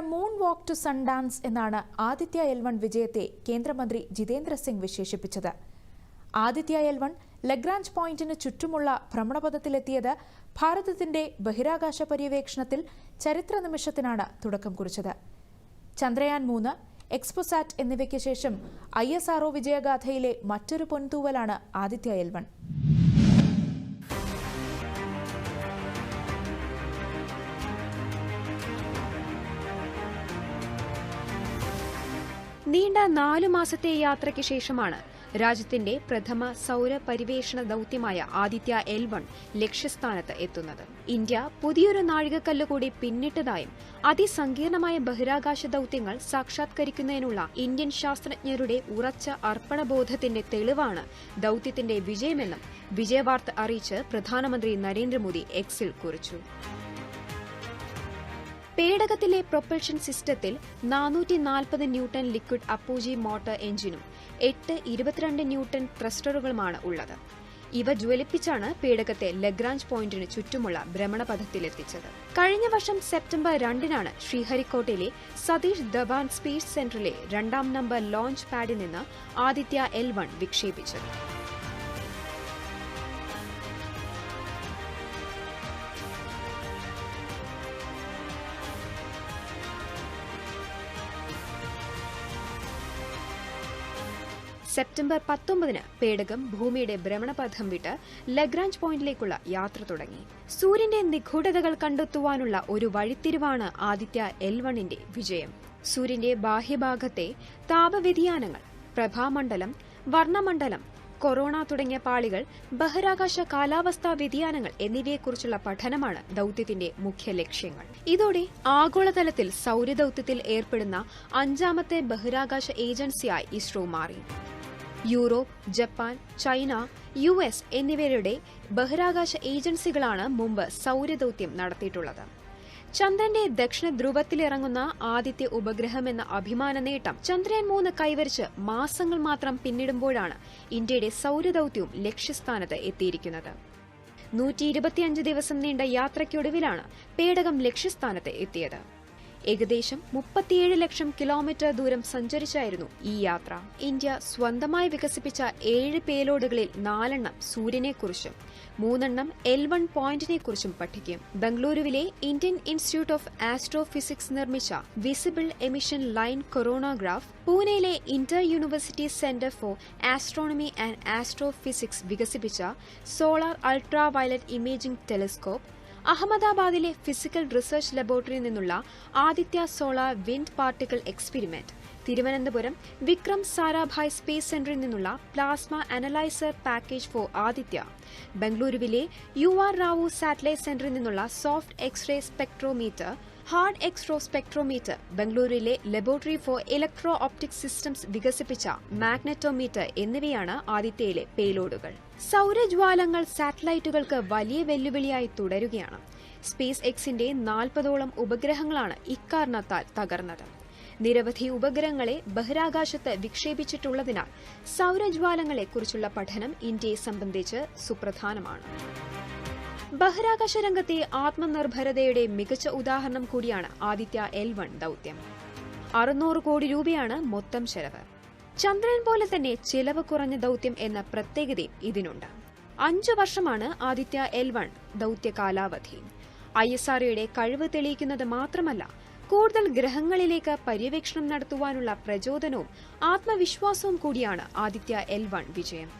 Moon walk to Sundance എന്നാണ് Aditya L one വിജയത്തെ കേന്ദ്രമന്ത്രി ജിതേന്ദ്ര സിംഗ് വിശേഷിപ്പിച്ചത്. ആദിത്യ എൽ വൺ ലഗ്രാഞ്ച് പോയിന്റിന് ചുറ്റുമുള്ള ഭ്രമണപഥത്തിലെത്തിയത് ഭാരതത്തിന്റെ ബഹിരാകാശ പര്യവേക്ഷണത്തിൽ ചരിത്ര നിമിഷത്തിനാണ് തുടക്കം കുറിച്ചത്. ചന്ദ്രയാൻ മൂന്ന് എക്സ്പോസാറ്റ് എന്നിവയ്ക്ക് ശേഷം ഐ എസ് ആർഒ വിജയഗാഥയിലെ മറ്റൊരു പൊൻതൂവലാണ് ആദിത്യ എൽ വൺ. നീണ്ട നാലു മാസത്തെ യാത്രയ്ക്ക് ശേഷമാണ് രാജ്യത്തിന്റെ പ്രഥമ സൗര പരിവേഷണ ദൌത്യമായ ആദിത്യ എൽ വൺ ലക്ഷ്യസ്ഥാനത്ത് എത്തുന്നത്. ഇന്ത്യ പുതിയൊരു നാഴികക്കല്ല് കൂടി പിന്നിട്ടതായും അതിസങ്കീർണമായ ബഹിരാകാശ ദൌത്യങ്ങൾ സാക്ഷാത്കരിക്കുന്നതിനുള്ള ഇന്ത്യൻ ശാസ്ത്രജ്ഞരുടെ ഉറച്ച അർപ്പണബോധത്തിന്റെ തെളിവാണ് ദൌത്യത്തിന്റെ വിജയമെന്നും വിജയവാർത്ത അറിയിച്ച് പ്രധാനമന്ത്രി നരേന്ദ്രമോദി എക്സിൽ കുറിച്ചു. പേടകത്തിലെ പ്രൊപ്പൽഷൻ സിസ്റ്റത്തിൽ നാനൂറ്റി നാൽപ്പത് ന്യൂട്ടൺ ലിക്വിഡ് അപ്പൂജി മോട്ടോർ എഞ്ചിനും എട്ട് ഇരുപത്തിരണ്ട് ന്യൂട്ടൺ ത്രസ്റ്ററുകളുമാണ് ഉള്ളത്. ഇവ ജ്വലിപ്പിച്ചാണ് പേടകത്തെ ലഗ്രാഞ്ച് പോയിന്റിന് ചുറ്റുമുള്ള ഭ്രമണപഥത്തിലെത്തിച്ചത്. കഴിഞ്ഞ വർഷം സെപ്റ്റംബർ രണ്ടിനാണ് ശ്രീഹരിക്കോട്ടയിലെ സതീഷ് ധവാൻ സ്പേസ് സെന്ററിലെ രണ്ടാം നമ്പർ ലോഞ്ച് പാഡിൽ നിന്ന് ആദിത്യ എൽ വൺ വിക്ഷേപിച്ചത്. സെപ്റ്റംബർ പത്തൊമ്പതിന് പേടകം ഭൂമിയുടെ ഭ്രമണപഥം വിട്ട് ലഗ്രാഞ്ച് പോയിന്റിലേക്കുള്ള യാത്ര തുടങ്ങി. സൂര്യന്റെ നിഗൂഢതകൾ കണ്ടെത്തുവാനുള്ള ഒരു വഴിത്തിരിവാണ് ആദിത്യ എൽ വണ്ണിന്റെ വിജയം. സൂര്യന്റെ ബാഹ്യഭാഗത്തെ താപവ്യതിയാനങ്ങൾ പ്രഭാമണ്ഡലം വർണമണ്ഡലം കൊറോണ തുടങ്ങിയ പാളികൾ ബഹിരാകാശ കാലാവസ്ഥാ വ്യതിയാനങ്ങൾ എന്നിവയെക്കുറിച്ചുള്ള പഠനമാണ് ദൌത്യത്തിന്റെ മുഖ്യ ലക്ഷ്യങ്ങൾ. ഇതോടെ ആഗോളതലത്തിൽ സൗരദൌത്യത്തിൽ ഏർപ്പെടുന്ന അഞ്ചാമത്തെ ബഹിരാകാശ ഏജൻസിയായി ഇസ്രോ മാറി. Europe Japan China U S എന്നിവരുടെ ബഹിരാകാശ ഏജൻസികളാണ് മുമ്പ് സൗരദൌത്യം നടത്തിയിട്ടുള്ളത്. ചന്ദ്രന്റെ ദക്ഷിണ ധ്രുവത്തിലിറങ്ങുന്ന ആദ്യത്തെ ഉപഗ്രഹമെന്ന അഭിമാന നേട്ടം ചന്ദ്രയാൻ മൂന്ന് കൈവരിച്ച് മാസങ്ങൾ മാത്രം പിന്നിടുമ്പോഴാണ് ഇന്ത്യയുടെ സൗരദൌത്യവും ലക്ഷ്യസ്ഥാനത്ത് എത്തിയിരിക്കുന്നത്. നൂറ്റി ദിവസം നീണ്ട യാത്രയ്ക്കൊടുവിലാണ് പേടകം ലക്ഷ്യസ്ഥാനത്ത് എത്തിയത്. ഏകദേശം മുപ്പത്തിയേഴ് ലക്ഷം കിലോമീറ്റർ ദൂരം സഞ്ചരിച്ചായിരുന്നു ഈ യാത്ര. ഇന്ത്യ സ്വന്തമായി വികസിപ്പിച്ച ഏഴ് പേലോഡുകളിൽ നാലെണ്ണം സൂര്യനെക്കുറിച്ചും മൂന്നെണ്ണം എൽ വൺ പോയിന്റിനെ കുറിച്ചും പഠിക്കും. ബംഗളൂരുവിലെ ഇന്ത്യൻ ഇൻസ്റ്റിറ്റ്യൂട്ട് ഓഫ് ആസ്ട്രോഫിസിക്സ് നിർമ്മിച്ച വിസിബിൾ എമിഷൻ ലൈൻ കൊറോണോഗ്രാഫ് പൂനെയിലെ inter university centre for astronomy and astrophysics വികസിപ്പിച്ച solar ultra violet imaging telescope അഹമ്മദാബാദിലെ ഫിസിക്കൽ റിസർച്ച് ലബോറട്ടറിയിൽ നിന്നുള്ള Aditya solar wind particle experiment. Thiruvananthapuram Vikram Sarabhai space സെന്ററിൽ നിന്നുള്ള plasma analyser package for Aditya. ബംഗളൂരുവിലെ U R Rao satellite സെന്ററിൽ നിന്നുള്ള soft X-ray spectrometer hard X-ray spectrometer ബംഗളൂരുവിലെ laboratory for electro optic systems വികസിപ്പിച്ച മാഗ്നറ്റോമീറ്റർ എന്നിവയാണ് ആദിത്യയിലെ പേലോഡുകൾ. സൗരജ്വാലങ്ങൾ സാറ്റലൈറ്റുകൾക്ക് വലിയ വെല്ലുവിളിയായി തുടരുകയാണ്. സ്പേസ് എക്സിന്റെ നാൽപ്പതോളം ഉപഗ്രഹങ്ങളാണ് ഇക്കാരണത്താൽ തകർന്നത്. നിരവധി ഉപഗ്രഹങ്ങളെ ബഹിരാകാശത്ത് വിക്ഷേപിച്ചിട്ടുള്ളതിനാൽ സൗരജ്വാലങ്ങളെക്കുറിച്ചുള്ള പഠനം ഇന്ത്യയെ സംബന്ധിച്ച് സുപ്രധാനമാണ്. ബഹിരാകാശ രംഗത്തെ ആത്മനിർഭരതയുടെ മികച്ച ഉദാഹരണം കൂടിയാണ് ആദിത്യ എൽ വൺ ദൌത്യം. അറുന്നൂറ് കോടി രൂപയാണ് മൊത്തം ചെലവ്. ചന്ദ്രൻ പോലെ തന്നെ ചിലവ് കുറഞ്ഞ ദൌത്യം എന്ന പ്രത്യേകതയും ഇതിനുണ്ട്. അഞ്ചു വർഷമാണ് ആദിത്യ എൽ വൺ ദൌത്യ കാലാവധി. ഐ എസ് ആർഒയുടെ കഴിവ് തെളിയിക്കുന്നത് മാത്രമല്ല കൂടുതൽ ഗ്രഹങ്ങളിലേക്ക് പര്യവേക്ഷണം നടത്തുവാനുള്ള പ്രചോദനവും ആത്മവിശ്വാസവും കൂടിയാണ് ആദിത്യ എൽ വൺ വിജയം.